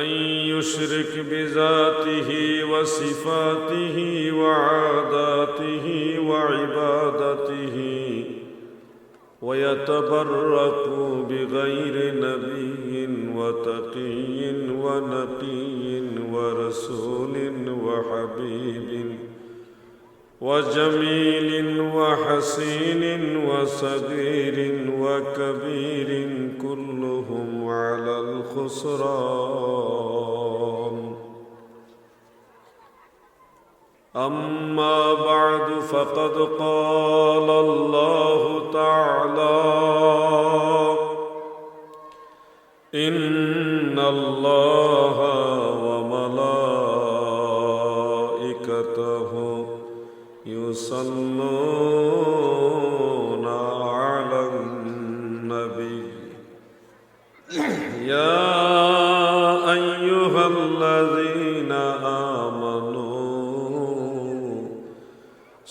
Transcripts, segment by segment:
من يشرك بذاته وصفاته وعاداته وعبادته ويتبرك بغير نبي وتقي ونقي ورسول وحبيب وجميل وحسين وصغير وكبير كلهم على الخسران. أما بعد فقد قال الله تعالى إن الله وملائكته يصلون على النبي. يا أيها الذين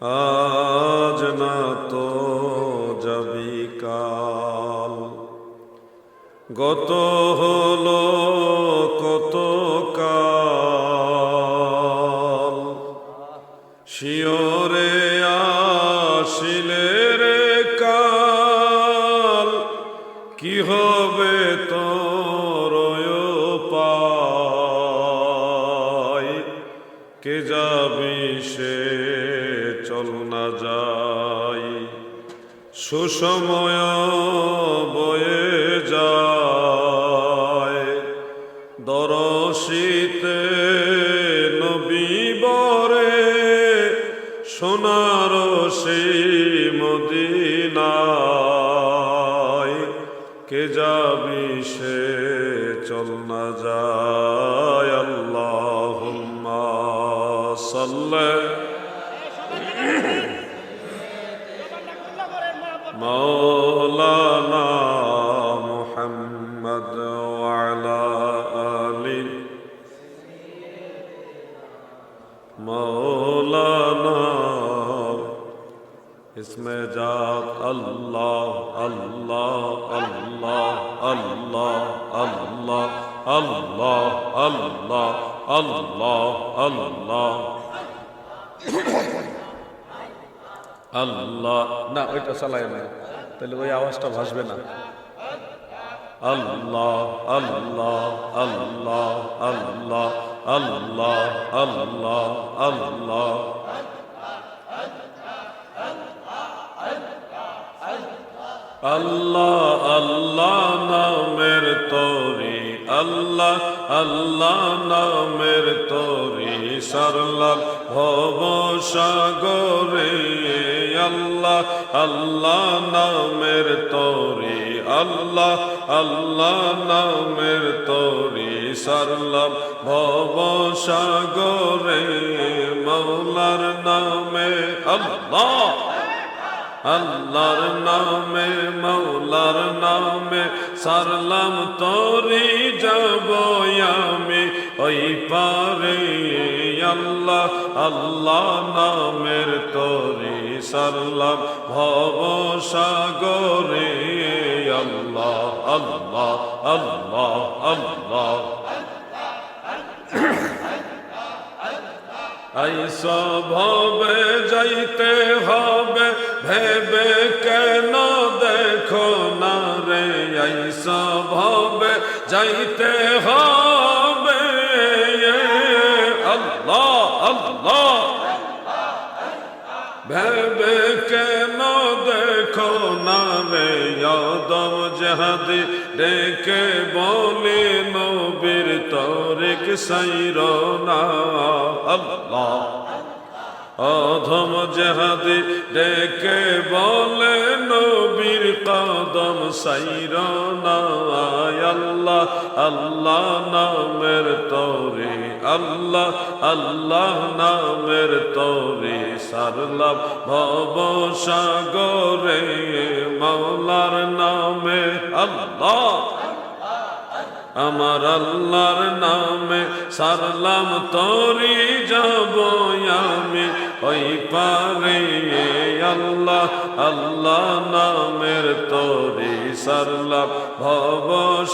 আজ না তো যাবি কাল। গত হলো সুসময় বয়ে যায়। দরশিতে নবীবরে সোনার সেই মদিনায়। কে যাবি সে চল না যায়, আল্লাহুম্মা সাল্লি। مولانا محمد وعلى آله مولانا. اسم جات الله الله الله الله الله الله الله الله الله. আল্লাহ। না, ওইটা চালাই না তাহলে ওই আওয়াজটা ভাসবে না। আল্লাহ আল্লাহ আল্লাহ আল্লাহ আল্লাহ আল্লাহ আল্লাহ। আল্লাহ আল্লাহ নামের তরি, আল্লাহ আল্লাহ নামের তরি, সরলাল ভব সাগরে আল্লাহ আল্লাহ নামের তরি, আল্লাহ আল্লাহ নামের তরি সরলাম ভব সাগরে মৌলার নামে, আল্লাহ, আল্লাহর নামে মৌলার নামে সারলাম তোরি যাব আমি, ওই পারে আল্লাহ আল্লাহ নামের তোরি। সারলাম ভব সাগরে আল্লাহ আল্লাহ আল্লাহ আল্লাহ। ভবে যাইতে হবে, ভেবে কেন দেখো না রে? আইস ভবে যাইতে হবে। জাহাদি ডেকে বলে নবীর তরিক সাইর না। আল্লাহ। অধম জেহাদি ডেকে বলে নবীর কদম সাইর আল্লাহ আল্লাহ নামের তরে, আল্লাহ আল্লাহ নামের তরে, সারলাম ভব সাগরে মাওলার নামে আল্লাহ। আমার আল্লাহর নামে সারলাম তরি যাব আমি। ওই পারে আল্লাহ আল্লাহ নামের তরি সারলাম। ভব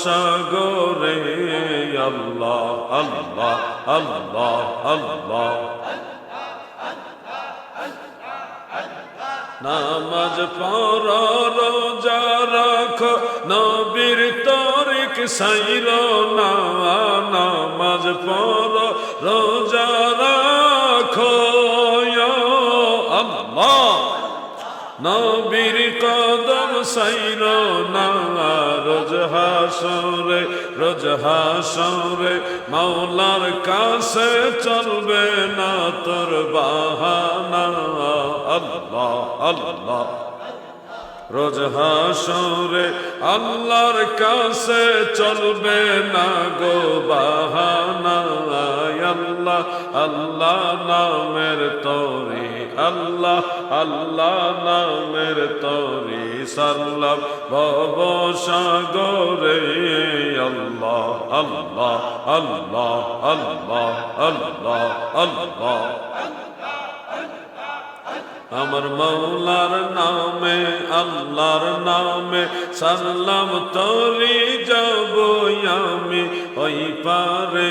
সাগরে আল্লাহ আল্লাহ আল্লাহ আল্লাহ। নামাজ পর রোজা রাখ তরিক সাইর না, নামাজ পর রোজা রাখ আল্লাহ। নবীর কদম সাইর না, রোজ হাসরে রোজ হাসরে মাওলার কাছে চলবে না তোর বাহানা। আল্লাহ আল্লাহ। রোজ হাসরে আল্লাহর কাছে চলবে না গো বাহানা। আল্লাহ আল্লাহ নামের তরি, আল্লাহ আল্লাহ নামের তরি সাল্লাম। ভব সাগরে আল্লাহ আল্লাহ আল্লাহ আল্লাহ আল্লাহ আল্লাহ। আমার মৌলার নামে আল্লাহর নামে সাল্লাম তরি যাব আমি। ওই পারে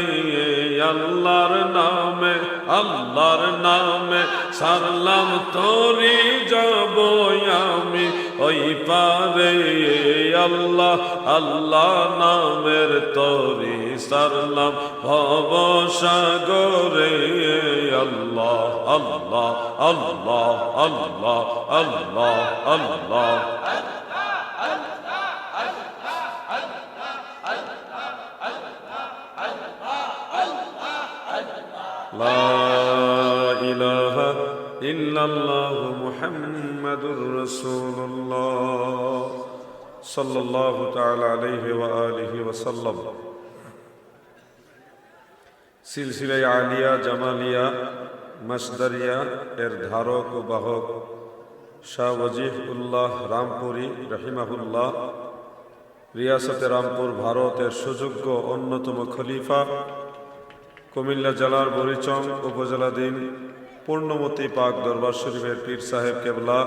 আল্লাহর নামে আল্লাহর নামে সারলাম তোরি যাব আমি। ওই পারে আল্লাহ আল্লাহ নামের তোরি সারলাম। ভব সাগরে আল্লাহ আল্লাহ আল্লাহ আল্লাহ আল্লাহ আল্লাহ। মুহাম্মাদুর আলিয়া জামালিয়া মাসদারিয়া এর ধারক ও বাহক শাহ উল্লাহ রামপুরি রহিমাহুল্লাহ, রিয়াসতে রামপুর, ভারতের সুযোগ্য অন্যতম খলিফা, কুমিল্লা জেলার বরিচং উপজেলাধীন পূর্ণমতি পাক দরবার শরীফের পীর সাহেব কেবলা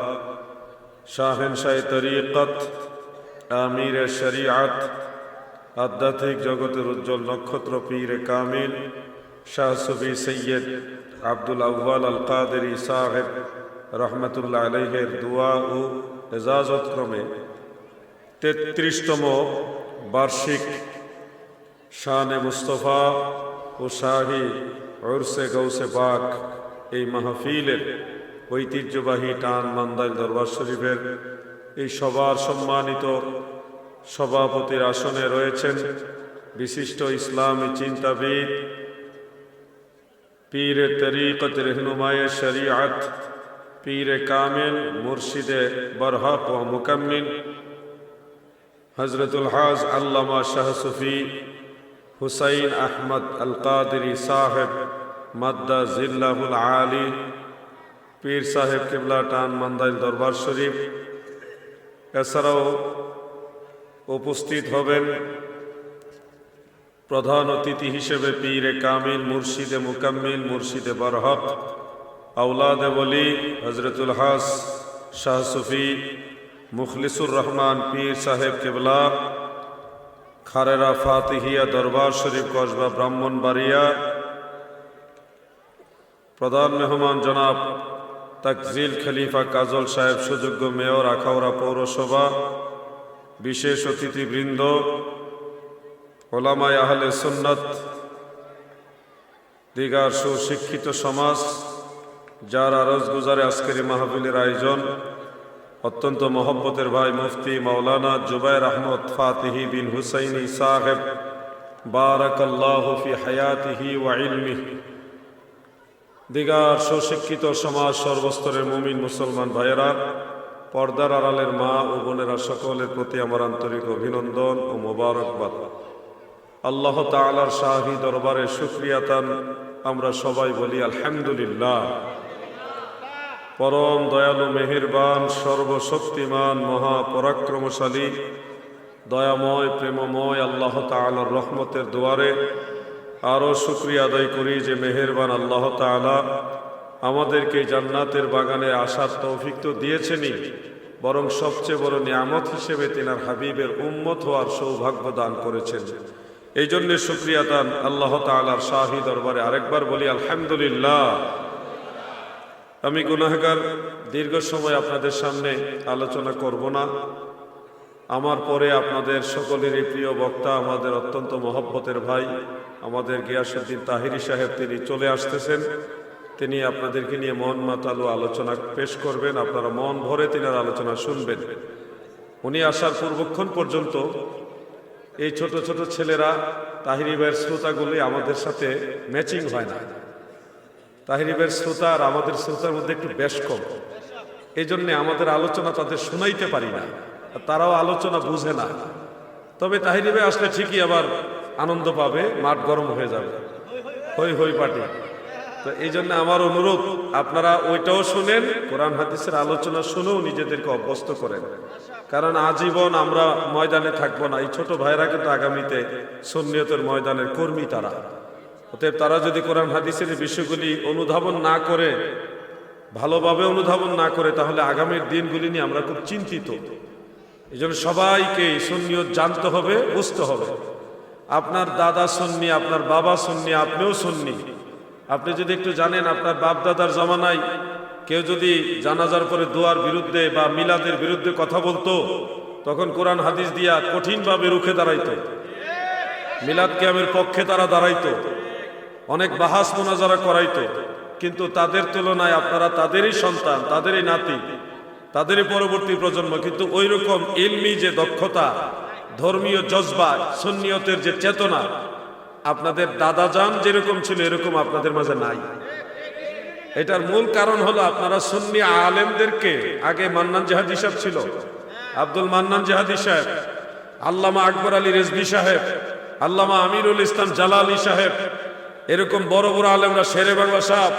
শাহেন শাহ তরিকত, আমির শরিয়াত, আধ্যাত্মিক জগতের উজ্জ্বল নক্ষত্র পীর কামিল, শাহ সুফি সৈয়দ আব্দুল আউ্বাল আল কাদেরি সাহেব রহমতুল্লাহ আলহের দোয়া ও এজাজত ক্রমে তেত্রিশতম বার্ষিক শানে মুস্তফা ও শাহী ওরসে গৌসে পাক এই মাহফিলের ঐতিহ্যবাহী টান মান্দাইল দরবার শরীফের এই সবার সম্মানিত সভাপতির আসনে রয়েছেন বিশিষ্ট ইসলামী চিন্তাবিদ, পীর তরিকত রহনুমায় শরিয়াত, পীর কামিল মুর্শিদে বরহক ও মুকাম্মিল হজরতুল হাজ আল্লামা শাহ সুফি হুসাইন আহমদ আল কাদরি সাহেব মাদ্দা জিল্লাহুল আলী, পীর সাহেব কিবলা টান মান্দাইল দরবার শরীফ। এছাড়াও উপস্থিত হবেন প্রধান অতিথি হিসেবে পীরে কামিল, মুর্শিদে মুকাম্মিল, মুর্শিদে বরহক আউলাদে বলি হজরতুল হাস, শাহ সুফি, মুখলিসুর রহমান, পীর সাহেব কেবলা, খারেরা ফাতিহিয়া দরবার শরীফ, কসবা ব্রাহ্মণবাড়িয়া প্রধান মেহমান জনাব তাকজিল খলিফা কাজল সাহেব, সুযোগ্য মেয়র আখাউড়া পৌরসভা, বিশেষ অতিথিবৃন্দ, ওলামায় আহলে সুন্নত, দিগার সুশিক্ষিত সমাজ, যারা রোজগুজারে আজকের এই মাহফিলের আয়োজন, অত্যন্ত মহব্বতের ভাই মুফতি মাওলানা জুবাইর আহমদ ফাতিহি বিন হুসাইনি সাহেব, বারাকাল্লাহু ফি হায়াতিহি ওয়া দিগার সুশিক্ষিত সমাজ সর্বস্তরের মুমিন মুসলমান ভাইয়েরা, পর্দার আড়ালের মা ও বোনেরা সকলের প্রতি আমার আন্তরিক অভিনন্দন ও মোবারকবাদ। আল্লাহ তাআলার শাহী দরবারে শুক্রিয়াতান আমরা সবাই বলি আলহামদুলিল্লাহ। পরম দয়ালু, মেহেরবান, সর্বশক্তিমান মহাপরাক্রমশালী দয়াময়, প্রেমময় আল্লাহ তাআলার রহমতের দুয়ারে আরও শুক্রিয়া আদায় করি যে মেহেরবান আল্লাহ তাআলা আমাদেরকে জান্নাতের বাগানে আসার তৌফিক তো দিয়েছেনই, বরং সবচেয়ে বড় নিয়ামত হিসেবে তিনার হাবিবের উম্মত হওয়ার সৌভাগ্য দান করেছেন। এই জন্যে শুক্রিয়া দান আল্লাহ তাআলার শাহী দরবারে আরেকবার বলি, আলহামদুলিল্লাহ। আমি গুনাহগার, দীর্ঘ সময় আপনাদের সামনে আলোচনা করব না। আমার পরে আপনাদের সকলেরই প্রিয় বক্তা, আমাদের অত্যন্ত মহব্বতের ভাই আমাদের গিয়াসুদ্দিন তাহিরি সাহেব তিনি চলে আসতেছেন। তিনি আপনাদেরকে নিয়ে মন মাতালু আলোচনা পেশ করবেন। আপনারা মন ভরে তিনার আলোচনা শুনবেন। উনি আসার পূর্বক্ষণ পর্যন্ত এই ছোট ছোট ছেলেরা তাহিরি ভাইয়ের শ্রোতাগুলি আমাদের সাথে ম্যাচিং হয় না। তাহিরিবের শ্রোতা আর আমাদের শ্রোতার মধ্যে একটু বেশ কম। এই জন্যে আমাদের আলোচনা তাদের শোনাইতে পারি না। তারাও আলোচনা বুঝে না। তবে তাহিরিবে আসলে ঠিকই আবার আনন্দ পাবে, মাঠ গরম হয়ে যাবে। হই হই পাটি তো এই জন্য আমার অনুরোধ, আপনারা ওইটাও শুনেন, কোরআন হাদিসের আলোচনা শুনেও নিজেদেরকে অভ্যস্ত করেন। কারণ আজীবন আমরা ময়দানে থাকব না। এই ছোট ভাইরা কিন্তু আগামীতে সন্নিয়তের ময়দানের কর্মী তারা। অতএব তারা যদি কোরআন হাদিসের বিষয়গুলি অনুধাবন না করে, ভালোভাবে অনুধাবন না করে, তাহলে আগামীর দিনগুলি নিয়ে আমরা খুব চিন্তিত। এই জন্য সবাইকে সন্নিয়ত জানতে হবে, বুঝতে হবে। আপনার দাদা সন্নি, আপনার বাবা সন্নি, আপনিও সন্নি। আপনি যদি একটু জানেন, আপনার বাপ দাদার জমানায় কেউ যদি জানাজার পরে দোয়ার বিরুদ্ধে বা মিলাদের বিরুদ্ধে কথা বলতো, তখন কোরআন হাদিস দিয়া কঠিনভাবে রুখে দাঁড়াইত। মিলাদ কিয়ামের পক্ষে তারা দাঁড়াইত। অনেক বাহাস মোনাজারা করাইত। কিন্তু তাদের তুলনায় আপনারা তাদেরই সন্তান, তাদেরই নাতি, তাদেরই পরবর্তী প্রজন্ম, কিন্তু ওই রকম যে দক্ষতা ধর্মীয় জজবা, সুন্নিয়তের যে চেতনা, আপনাদের দাদা যান যেরকম ছিল, এরকম আপনাদের মাঝে নাই। এটার মূল কারণ হলো আপনারা সুন্নি আলেমদেরকে আগে মান্নান জাহাদি সাহেব ছিল। আব্দুল মান্নান জাহাদি সাহেব, আল্লামা আকবর আলী রেজবি সাহেব, আল্লামা আমিরুল ইসলাম জালালি সাহেব, এরকম বড় বড় আলেমরা শেরে বাংলা সাহেব,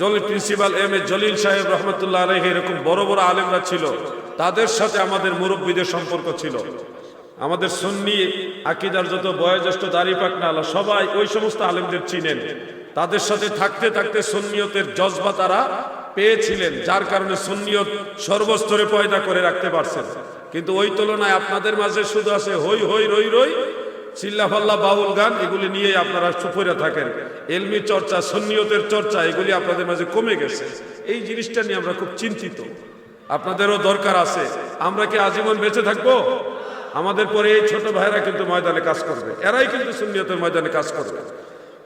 Jalil principal M A Jalil সাহেব রহমতুল্লাহ আলহ এরকম বড় বড় আলেমরা ছিল। তাদের সাথে আমাদের মুরব্বীদের সম্পর্ক ছিল। আমাদের সুন্নি আকিদার যত বয়োজ্যেষ্ঠ দাড়ি পাকনা আল্লাহ সবাই ওই সমস্ত আলেমদের চিনেন। তাদের সাথে থাকতে থাকতে সুন্নিয়তের জজবা তারা পেয়েছিলেন, যার কারণে সুন্নিয়ত সর্বস্তরে পয়দা করে রাখতে পারছেন। কিন্তু ওই তুলনায় আপনাদের মাঝে শুধু আছে হই হই, রই রই চিল্লাফাল্লা বাউল গান, এগুলি নিয়ে আপনারা সুফরে থাকেন। এলমি চর্চা, সন্নিয়তের চর্চা, এগুলি আপনাদের মাঝে কমে গেছে। এই জিনিসটা নিয়ে আমরা খুব চিন্তিত। আপনাদেরও দরকার আছে। আমরা কি আজীবন বেঁচে থাকব? আমাদের পরে এই ছোট ভাইরা কিন্তু ময়দানে কাজ করবে। এরাই কিন্তু সুন্নিয়তের ময়দানে কাজ করবে।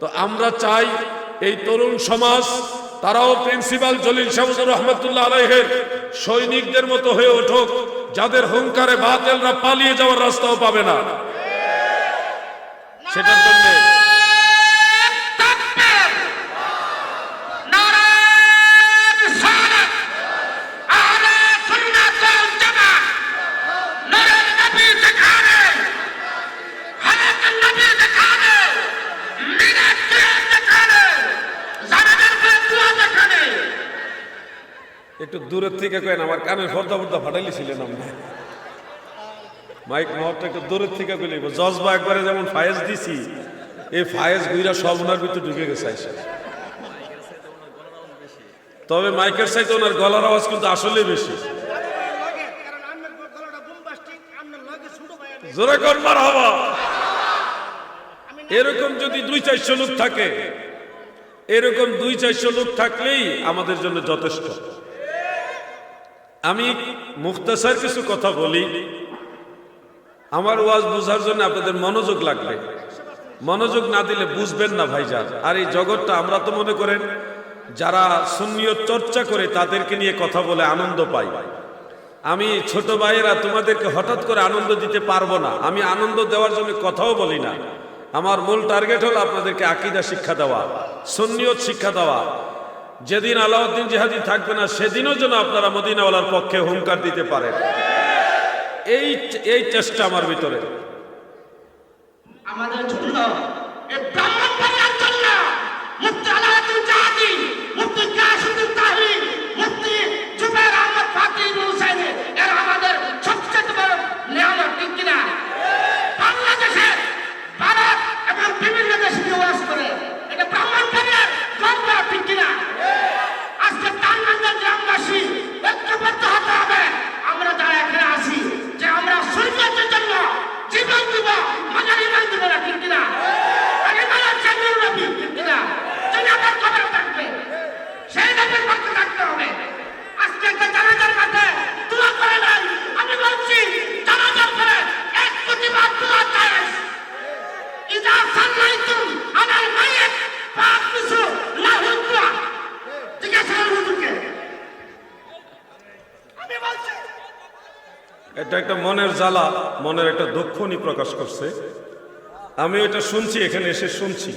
তো আমরা চাই এই তরুণ সমাজ, তারাও প্রিন্সিপাল জলিল শাহুদুর রহমতুল্লাহ আলাইহের সৈনিকদের মতো হয়ে উঠুক, যাদের হুঙ্কারে বাতেলরা পালিয়ে যাওয়ার রাস্তাও পাবে না। সেটার জন্য একটু দূরের থেকে কেন আমার কানে ফর্দা ফর্দা ফাটাইলি ছিলেন আপনি। মাইক মহরটা একটু দূরের থেকে গেলে জজবা একবারে যেমন ফায়েজ দিছি, এই ফায়েজ গুইরা সব ওনার ভিতরে ঢুকে গেছে আইসা। তবে মাইকের চাইতে ওনার গলার আওয়াজ কিন্তু আসলে বেশি। এরকম যদি দুই চারশো লোক থাকে, এরকম দুই চারশো লোক থাকলেই আমাদের জন্য যথেষ্ট। আমি মুক্তাসার কিছু কথা বলি। আমার ওয়াজ বুঝার জন্য আপনাদের মনোযোগ লাগবে। মনোযোগ না দিলে বুঝবেন না ভাইজান। আর এই জগৎটা আমরা তো মনে করেন, যারা সুন্নিয়ত চর্চা করে তাদেরকে নিয়ে কথা বলে আনন্দ পাই। আমি ছোট ভাইয়েরা তোমাদেরকে হঠাৎ করে আনন্দ দিতে পারব না। আমি আনন্দ দেওয়ার জন্য কথাও বলি না। আমার মূল টার্গেট হলো আপনাদেরকে আকিদা শিক্ষা দেওয়া, সুন্নিয়ত শিক্ষা দেওয়া। যেদিন আলাউদ্দিন জিহাদি থাকবে না, সেদিনও যেন আপনারা মদিনাওয়ালার পক্ষে হুঙ্কার দিতে পারেন। এই এই চেষ্টা আমার ভিতরে। আমাদের এবং বিভিন্ন দেশে করে এটা ব্রাহ্মণবাড়িয়ার গর্ব ঠিক কিনা আজকে টাঙ্গাইলের গ্রামবাসী ঐক্যবদ্ধ হতে হবে আমরা যারা এখানে আছি যে আমরা সৈন্যদের জন্য জীবন দিব মজার ইমান দিব না ঠিক কিনা আর ইমান হচ্ছে নূর নবী ঠিক কিনা যদি আমার খবর থাকবে সেই নবীর পক্ষে থাকতে হবে আজকে একটা জানাজার মাঠে দোয়া করে নাই আমি বলছি জানাজার পরে এক প্রতিবাদ দোয়া চাই ইজা সাল্লাইতুম আলাল মাইয়িত ফাকসু লাহু দুআ জিজ্ঞাসা করুন হুজুরকে আমি বলছি এটা একটা মনের জ্বালা, মনের একটা দুঃখ উনি প্রকাশ করছে। আমি এটা শুনছি, এখানে এসে শুনছি।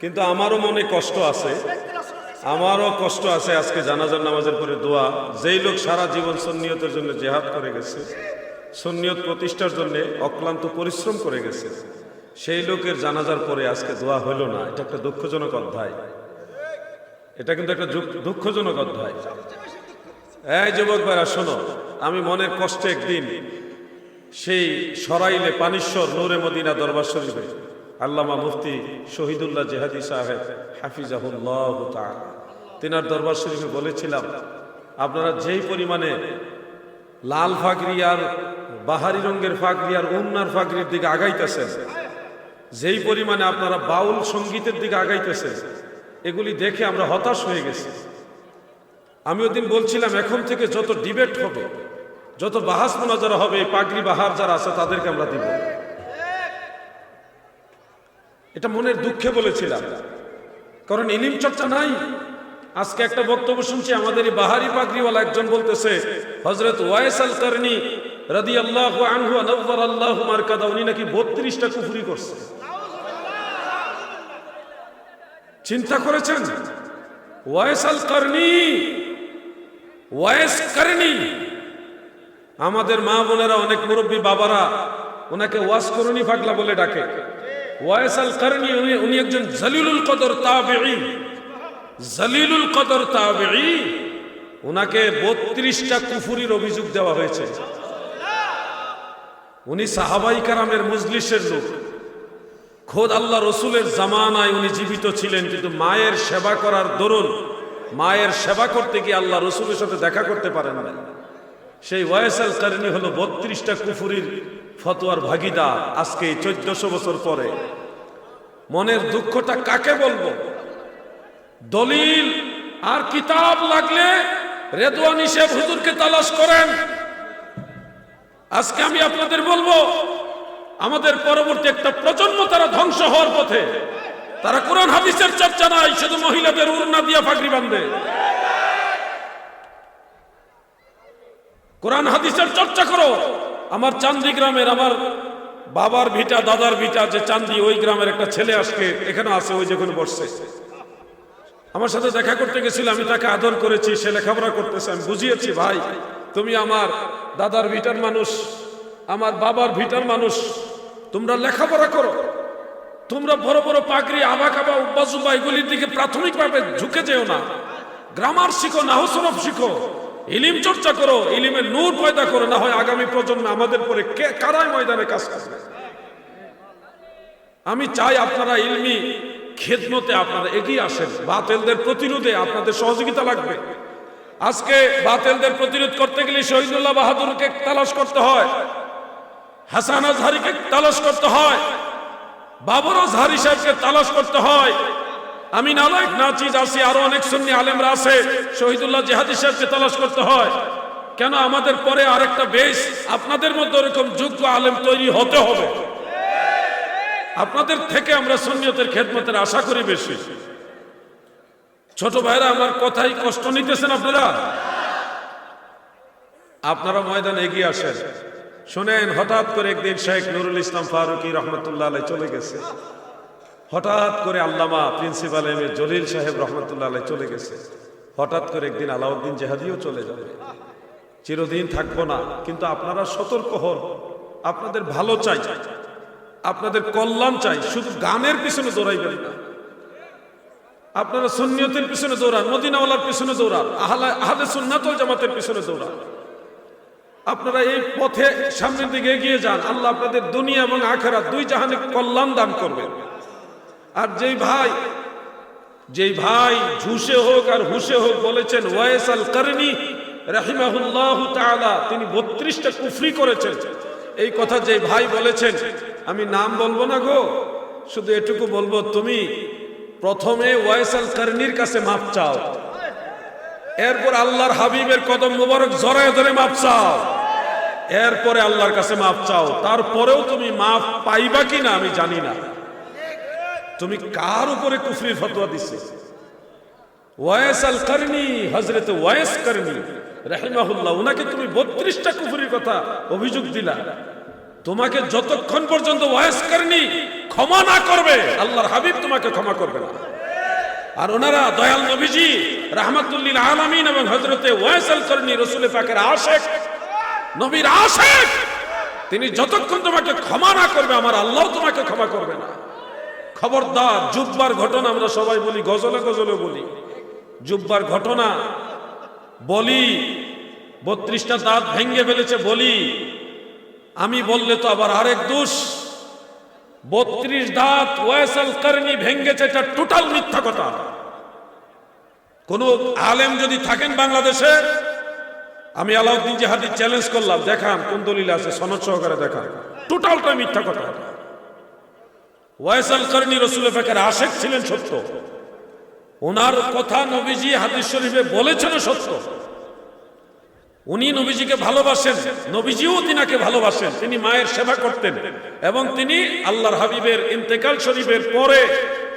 কিন্তু আমারও মনে কষ্ট আছে। আমারও কষ্ট আছে আজকে জানাজার নামাজের পরে দোয়া। যেই লোক সারা জীবন সন্নিয়তের জন্য জেহাদ করে গেছে, সন্নিয়ত প্রতিষ্ঠার জন্য অক্লান্ত পরিশ্রম করে গেছে, সেই লোকের জানাজার পরে আজকে দোয়া হলো না। এটা একটা দুঃখজনক অধ্যায়। এটা কিন্তু একটা দুঃখজনক অধ্যায়। এই যুবক ভাইরা, শোনো। আমি মনের কষ্টে একদিন সেই সরাইলে পানিশ্বর নূরে মদিনা দরবার শরীফে আল্লামা মুফতি শহীদুল্লাহ জেহাদি সাহেব হাফিজাহুল্লাহ তিনার দরবার শরীফে বলেছিলাম, আপনারা যেই পরিমাণে লাল ফাগরি আর বাহারি রঙের ফাগরি আর উন্নার ফাগরির দিকে আগাইতেছেন, যেই পরিমাণে আপনারা বাউল সঙ্গীতের দিকে আগাইতেছেন, এগুলি দেখে আমরা হতাশ হয়ে গেছি। আমি ওদিন বলছিলাম, এখন থেকে যত ডিবেট হবে যত বাহাস মোনাজারা হবে পাগড়ি বাহার যারা আছে, তাদেরকে আমরা দিব। এটা মনের দুঃখে বলেছিলাম। কারণ ইলিম চর্চা নাই। আজকে একটা বক্তব্য শুনছি, আমাদের এই বাহারি পাগড়িওয়ালা একজন বলতেছে হজরত ওয়াইস আল কারনি রাদি আল্লাহ আনহু নব্বর আল্লাহ মার্কাদা, উনি নাকি বত্রিশটা কুফুরি করছে। চিন্তা করেছেন? ওয়াইস আল কারনি ওয়াইস কারনি আমাদের মা বোনেরা, অনেক মুরব্বী বাবারা ওনাকে ওয়াস করুনি ফাগলা বলে ডাকে। ওয়াইস আল কারনি উনি একজন জলিলুল কদর তাবেঈ। জলিলুল কদর তাবেঈ ওনাকে বত্রিশটা কুফুরির অভিযোগ দেওয়া হয়েছে। উনি সাহাবাই কারামের মজলিসের লোক। খোদ আল্লাহ রসুলের জামানায় উনি জীবিত ছিলেন, কিন্তু মায়ের সেবা করার দরুন, মায়ের সেবা করতে গিয়ে আল্লাহ রসুলের সাথে দেখা করতে পারেন না সেই ওয়াইসাল কারণী হলো বত্রিশটা কুফুরির ফতোয়ার ভাগিদার আজকে চোদ্দশো বছর পরে। মনের দুঃখটা কাকে বলব? দলিল আর কিতাব লাগলে রেদওয়ানি শেখ হুজুরকে তালাশ করেন। আজকে আমি আপনাদের বলব, আমাদের পরবর্তী একটা প্রজন্ম তারা ধ্বংস হওয়ার পথে। তারা কোরআন হাদিসের চর্চা নাই, শুধু মহিলাদের উড়না দিয়া ফাগরি বান্ধে কোরআন হাদিসের চর্চা করো। আমার চান্দি গ্রামের আমার বাবার ভিটা, দাদার ভিটা, যে চান্দি ওই গ্রামের একটা ছেলে আজকে এখানে আছে, ওই যেখানে বসছে। আমার সাথে দেখা করতে গেছিল, আমি তাকে আদর করেছি, সে লেখাপড়া করতেছে, আমি বুঝিয়েছি, ভাই, তুমি আমার দাদার ভিটার মানুষ, আমার বাবার ভিটার মানুষ, তোমরা লেখাপড়া করো। তোমরা বড় বড় পাগড়ি আবা কাবা উব্বাজুবা এগুলির দিকে প্রাথমিকভাবে ঝুঁকে যেও না। গ্রামার শিখো, নাহসরফ শিখো। ইলিম চর্চা করো, ইলিমের নূর পয়দা করো, না হয় আগামী প্রজন্মে আমাদের পরে কে, কারাই ময়দানে কাজ করবে? আমি চাই আপনারা ইলমি খেদমতে আপনারা এগিয়ে আসেন। বাতেলদের প্রতিরোধে আপনাদের সহযোগিতা লাগবে। আজকে বাতেলদের প্রতিরোধ করতে গেলে শহীদুল্লাহ বাহাদুরকে তালাশ করতে হয়, হাসান আজহারিকে তালাশ করতে হয়, বাবর আজহারি সাহেবকে তালাশ করতে হয় আমি নালায়ক নাচিজ আছি আরও অনেক সুন্নি আলেমরা আছে, শহীদুল্লাহ জেহাদি সাহেবকে তালাশ করতে হয়। কেন আমাদের পরে আরেকটা বেশ, আপনাদের মধ্যে ওরকম যোগ্য আলেম তৈরি হতে হবে। আপনাদের থেকে আমরা সুন্নিয়তের খেদমতের আশা করি বেশি। ছোট ভাইরা, আমার কথাই কষ্ট নিতেছেন আপনারা? আপনারা ময়দানে এগিয়ে আসেন। শুনেন, হঠাৎ করে একদিন শেখ নুরুল ইসলাম ফারুকি রহমতুল্লাহ চলে গেছে। হঠাৎ করে আল্লামা প্রিন্সিপাল এম এ জলিল সাহেব রহমতুল্লাহ আলাই চলে গেছে। হঠাৎ করে একদিন আলাউদ্দিন জেহাদিও চলে যাবে। চিরদিন থাকব না, কিন্তু আপনারা সতর্ক হন। আপনাদের ভালো চাই, আপনাদের কল্যাণ চাই। শুধু গানের পিছনে দৌড়াইবেন না। আপনারা সুন্নিয়তের পিছনে দৌড়ান, মদিনাওয়ালার পিছনে দৌড়ান, আহলে আহলে সুন্নাতুল জামাতের পিছনে দৌড়ান। আপনারা এই পথে সামনের দিকে এগিয়ে যান। আল্লাহ আপনাদের দুনিয়া এবং আখেরা দুই জাহানে কল্যাণ দান করবেন। আর যেই ভাই যেই ভাই ঝুসে হোক আর হুসে হোক বলেছেন, ওয়াইস আল করনি রাহিমাহুল্লাহ তিনি বত্রিশটা কুফরি করেছেন। এই কথা যে ভাই বলেছেন, আমি নাম বলব না গো, শুধু এটুকু বলব, তুমি প্রথমে ওয়াইস আল করনির কাছে মাপ চাও। এরপর আল্লাহর হাবিবের কদম মুবারক জড়ায় ধরে মাপ চাও। এরপরে আল্লাহর কাছে মাপ চাও। তারপরেও তুমি মাপ পাইবা কিনা আমি জানি না। তুমি কার উপরে কুফরির ফতোয়া দিছে? ওয়াইস আল করনি হজরত ওয়াইস করনি, রাহিমাহুল্লাহ, উনাকে তুমি বত্রিশটা কুফরির কথা অভিযোগ দিলা। তোমাকে যতক্ষণ পর্যন্ত ওয়াইস করনি ক্ষমা না করবে, আল্লাহর হাবিব তোমাকে ক্ষমা করবে না। আর ওনারা দয়াল নবীজি, রাহমাতুল্লিল আলামিন এবং হজরতে ওয়াইস আল করনি রসুল পাকের আশেক নবীর আশেক তিনি যতক্ষণ তোমাকে ক্ষমা না করবে, আমার আল্লাহ তোমাকে ক্ষমা করবে না। খবরদার, জুব্বার ঘটনা আমরা সবাই বলি, গজলে গজলে বলি। জুব্বার ঘটনা, বলি, বত্রিশটা দাঁত ভেঙ্গে ফেলেছে বলি। আমি বললে তো আবার আরেক দোষ, বত্রিশ দাঁত ওয়েসাল করনি ভেঙ্গেছে এটা টোটাল মিথ্যা কথা। কোন আলেম যদি থাকেন বাংলাদেশে, আমি আলাউদ্দিন জিহাদি চ্যালেঞ্জ করলাম, দেখান কোন দলিল আছে, সনদ সহকারে দেখান। টোটালটা মিথ্যা কথা। ওয়াইসাল করনি রসুল ফেকের আশেক ছিলেন সত্য। ওনার কথা নবীজি হাদিস শরীফে বলেছেন সত্য। উনি নবীজিকে ভালোবাসেন, নবীজিও তিনাকে ভালোবাসেন, তিনি মায়ের সেবা করতেন এবং তিনি আল্লাহর হাবিবের ইন্তেকাল শরীফের পরে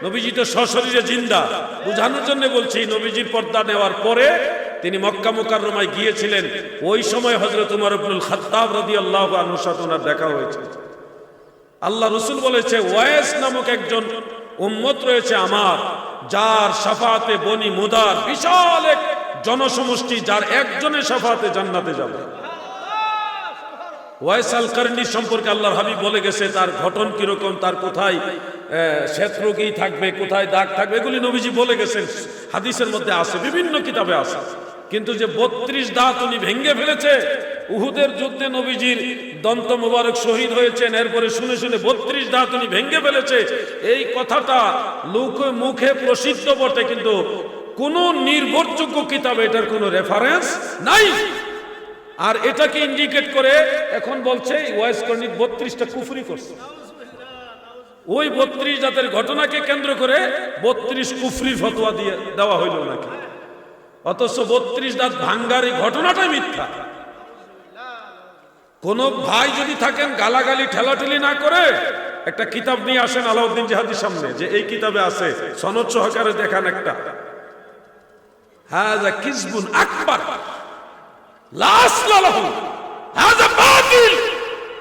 নবীজি তো সশরীরে জিন্দা। বুঝানোর জন্য বলছি, নবীজির পর্দা নেওয়ার পরে তিনি মক্কা মুকাররমায় গিয়েছিলেন। ওই সময় হজরত উমর ইবনুল খাত্তাব রাদিয়াল্লাহু আনহুর সাথে ওনার দেখা হয়েছে। আল্লাহ রসুল বলেছে ওয়েস নামক একজন উম্মত রয়েছে আমার, যার সাফাতে বনি মুদার বিশাল এক জনসমষ্টি, যার একজনের সাফাতে জান্নাতে যাবে। ওয়াইস আল কারনি সম্পর্কে আল্লাহর হাবিব বলে গেছে, তার ঘটন কীরকম, তার কোথায় শ্বেতরোগী থাকবে, কোথায় দাগ থাকবে, এগুলি নবীজি বলে গেছেন। হাদিসের মধ্যে আছে, বিভিন্ন কিতাবে আছে। কিন্তু যে বত্রিশ দাঁত উনি ভেঙ্গে ফেলেছে, উহুদের যুদ্ধে নবীজির দন্ত মুবারক শহীদ হয়েছেন, এরপরে শুনে শুনে বত্রিশ দাঁত উনি ভেঙ্গে ফেলেছে। এই কথাটা লোক মুখে প্রসিদ্ধ বটে, কিন্তু কোন নির্ভরযোগ্য কিতাবে এটার কোনো রেফারেন্স নাই। আর এটাকে ইন্ডিকেট করে এখন বলছে ওয়াইস কর্নিক বত্রিশটা কুফরি করছে। ওই বত্রিশ জাতের ঘটনাকে কেন্দ্র করে বত্রিশ কুফরির ফতোয়া দিয়ে দেওয়া হইল নাকি? অথচ বত্রিশ দাঁত ভাঙ্গার এই ঘটনাটাই মিথ্যা। কোন ভাই যদি থাকেন, গালাগালি, ঠেলাঠেলি না করে, একটা কিতাব নিয়ে আসেন আলাউদ্দিন জাহাদির সামনে, যে এই কিতাবে আছে, সনদ সহকারে দেখান একটা। হাজা কিসবুন আকবার। লাস লালাহু হাজা বাতিল।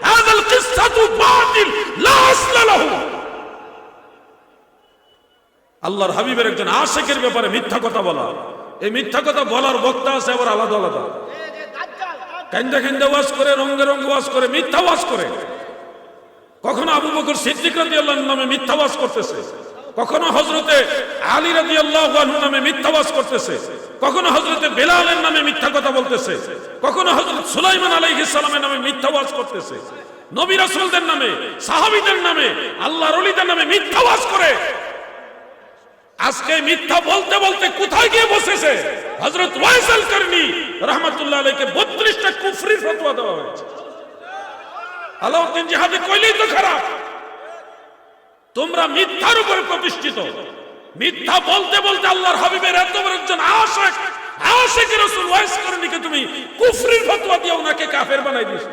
হাজা কিসসাতু বাতিল। আল্লাহর হাবিবের একজন আশিকের ব্যাপারে মিথ্যা কথা বলা। এই মিথ্যা কথা বলার বক্তা আছে, আবার আলাদা আলাদা। কেন্দা কেন্দা ওয়াজ করে, রঙ্গে রঙ্গে ওয়াজ করে, মিথ্যা ওয়াজ করে। কখনো আবু বকর সিদ্দিক রাদিয়াল্লাহু নামে মিথ্যা ওয়াজ করতেছে। কখনো হজরতে আলী রাজি আল্লাহ নামে মিথ্যা বাস করতেছে। কখনো হজরতে বেলালের নামে মিথ্যা কথা বলতেছে। কখনো হজরত সুলাইমান আলাই ইসলামের নামে মিথ্যা বাস করতেছে। নবী রাসুলদের নামে, সাহাবিদের নামে আল্লাহ রলিদের নামে মিথ্যা বাস করে। আজকে মিথ্যা বলতে বলতে কোথায় গিয়ে বসেছে? হজরত ওয়াইসাল করনি রহমতুল্লাহ আলাইকে বত্রিশটা কুফরির ফতোয়া দেওয়া হয়েছে। আলাউদ্দিন জিহাদি কইলেই তো খারাপ। তোমরা মিথ্যার উপরে প্রতিষ্ঠিত। মিথ্যা বলতে বলতে আল্লাহর হাবিবের এত বড় একজন আশেক আশেক রাসূল ওয়াইস করনিকে তুমি কুফরির ফতোয়া দিয়ে ওনাকে কাফের বানাই দিয়েছ।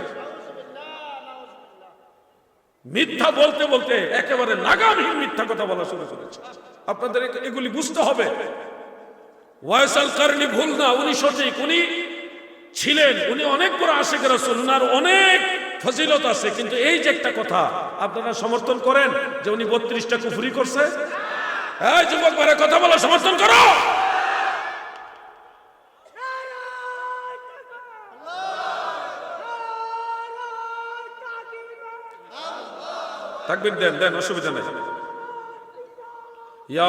মিথ্যা বলতে বলতে একেবারে নাগামহীন মিথ্যা কথা বলা শুরু করেছে। আপনাদের এগুলি বুঝতে হবে। উনি উনি ছিলেন, উনি অনেক অনেক আছে। কিন্তু এই যে একটা কথা, আপনারা সমর্থন করেন যে উনি বত্রিশটা কুফুরি করছে? যুবক কথা বলা সমর্থন করো! তাকবির দেন দেন, অসুবিধা নেই। ইয়া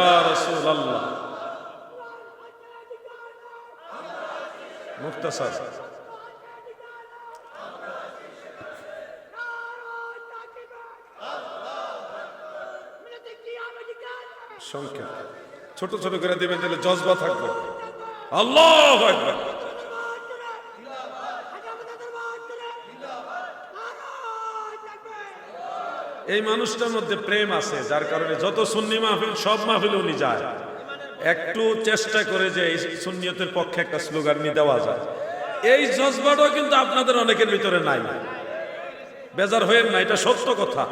সংক্ষেপ। ছোট ছোট করে দিবেন, তাহলে জজবা থাকবে। আল্লাহ আকবার। এই মানুষটার মধ্যে প্রেম আছে, যার কারণে যত সুন্নি মাহফিল, সব মাহফিল উনি যায়। একটু চেষ্টা করে যে এই সুন্নিয়তের পক্ষে একটা স্লোগান নিয়ে দেওয়া যায়। এই জজবাটাও কিন্তু আপনাদের অনেকের ভিতরে নাই। বেজার হয়ে না, এটা সত্য কথা।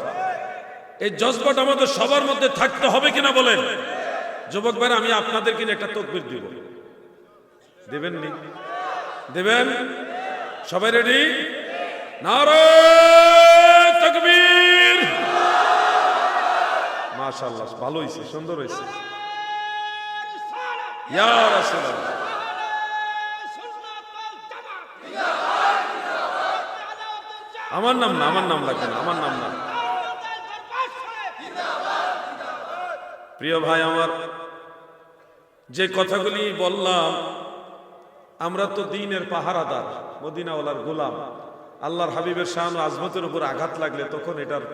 এই জজবাট আমাদের সবার মধ্যে থাকতে হবে কিনা বলেন? যুবক ভাইরা, আমি আপনাদের নিয়ে একটা তকবির দিব। দেবেন নি? দেবেন? সবাই রেডি? নারায় মাশাআল্লাহ ভালো হইছে সুন্দর হইছে। ইয়া রাসূলুল্লাহ। আমার নাম না আমার নাম লাগবে না আমার নাম না। প্রিয় ভাই আমার যে কথাগুলি বললাম আমরা তো দিনের পাহারাদার মদিনাওয়ালার গোলাম। আল্লাহর হাবিবের শাহান আজমতের উপর আঘাত লাগলে তখন এটার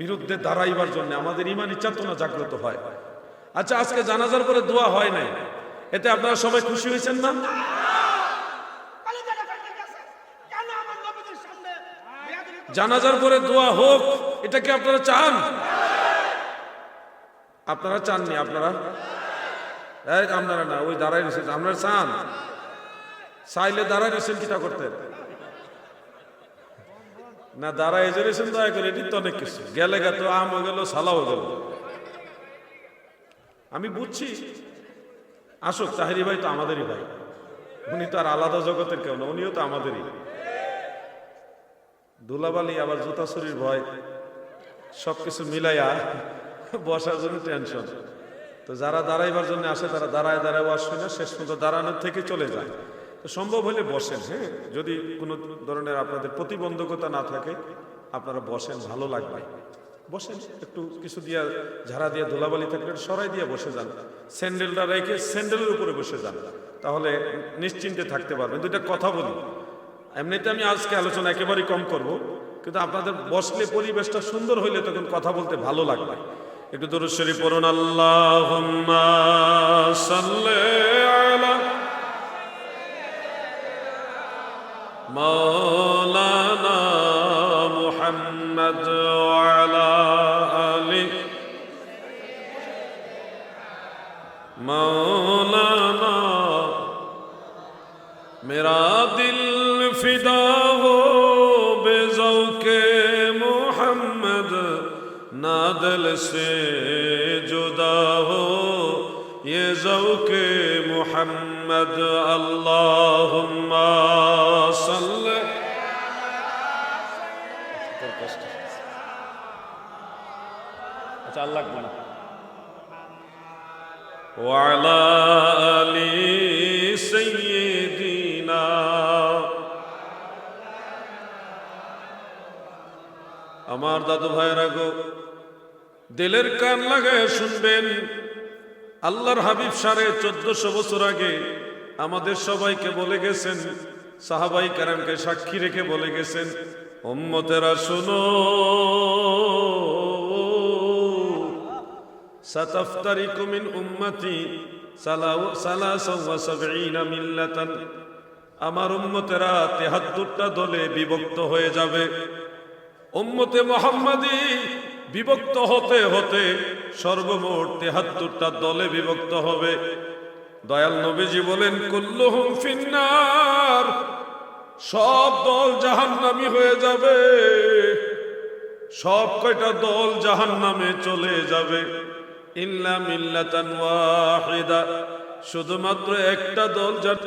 বিরুদ্ধে দাঁড়াইবার জন্য আমাদের ইমানি চেতনা জাগ্রত হয়। আচ্ছা আজকে জানাজার পরে দোয়া হয় নাই। এতে আপনারা সবাই খুশি হয়েছেন না? জানাজার পরে দোয়া হোক, এটা কি আপনারা চান? আপনারা চাননি, আপনারা? আপনারা না, ওই দাঁড়াই রয়েছেন আপনারা চান? চাইলে দাঁড়াই রয়েছেন কিটা করতেন না দাঁড়াই যে রয়েছেন দয়া করে এটি তো অনেক কিছু। গেলে গেত আম হয়ে গেল, সালাও গেল। আমি বুঝছি। আসুক, তাহেরি ভাই তো আমাদেরই ভাই। উনি তো আর আলাদা জগতের কেউ না, উনিও তো আমাদেরই। ধুলাবালি আবার জুতা শরীর ভয়। সবকিছু মিলাইয়া বসার জন্য টেনশন তো যারা দাঁড়াইবার জন্য আসে, তারা দাঁড়ায় দাঁড়ায় আসবে না শেষ পর্যন্ত দাঁড়ানোর থেকে চলে যায়। সম্ভব হলে বসেন হ্যাঁ? যদি কোনো ধরনের আপনাদের প্রতিবন্ধকতা না থাকে, আপনারা বসেন, ভালো লাগবে। বসেন, একটু কিছু দিয়া, ঝাড়া দিয়ে, ধুলাবালি থাকলে সরাই দিয়ে বসে যান। স্যান্ডেলটা রেখে স্যান্ডেলের উপরে বসে যান। তাহলে নিশ্চিন্তে থাকতে পারবেন। দুইটা কথা বলি। এমনিতে আমি আজকে আলোচনা একেবারেই কম করব, কিন্তু আপনাদের বসলে পরিবেশটা সুন্দর হইলে তখন কথা বলতে ভালো লাগবে। একটু দরুশ্বরী পড়ুন আল্লাহ মৌলানা مولانا محمد وعلى آله. مولانا میرا دل فدا ہو بے ذوق محمد نادل سے جدا ہو یہ ذوق محمد اللہم وعلى آل سيدنا আমার দাদু ভাইয়েরা গো দিলের কান লাগায় শুনবেন আল্লাহর হাবিব সাড়ে চোদ্দশো বছর আগে আমাদের সবাইকে বলে গেছেন সাহাবাই কারামকে সাক্ষী রেখে বলে গেছেন উম্মতেরা শুনো ستفترق من أمتي ثلاثا وسبعين ملة আমার উম্মতেরা তেহাত্তরটা দলে বিভক্ত হয়ে যাবে উম্মতে মোহাম্মদী বিভক্ত হতে হতে সর্বমোট তেহাত্তরটা দলে বিভক্ত হবে দয়াল নবীজি বলেন কুল্লুহুম ফিন্নার সব দল জাহান্নামী হয়ে যাবে সব কয়টা দল জাহান নামে চলে যাবে ইল্লা মিল্লাতান ওয়াহিদা। শুধুমাত্র একটা দল যার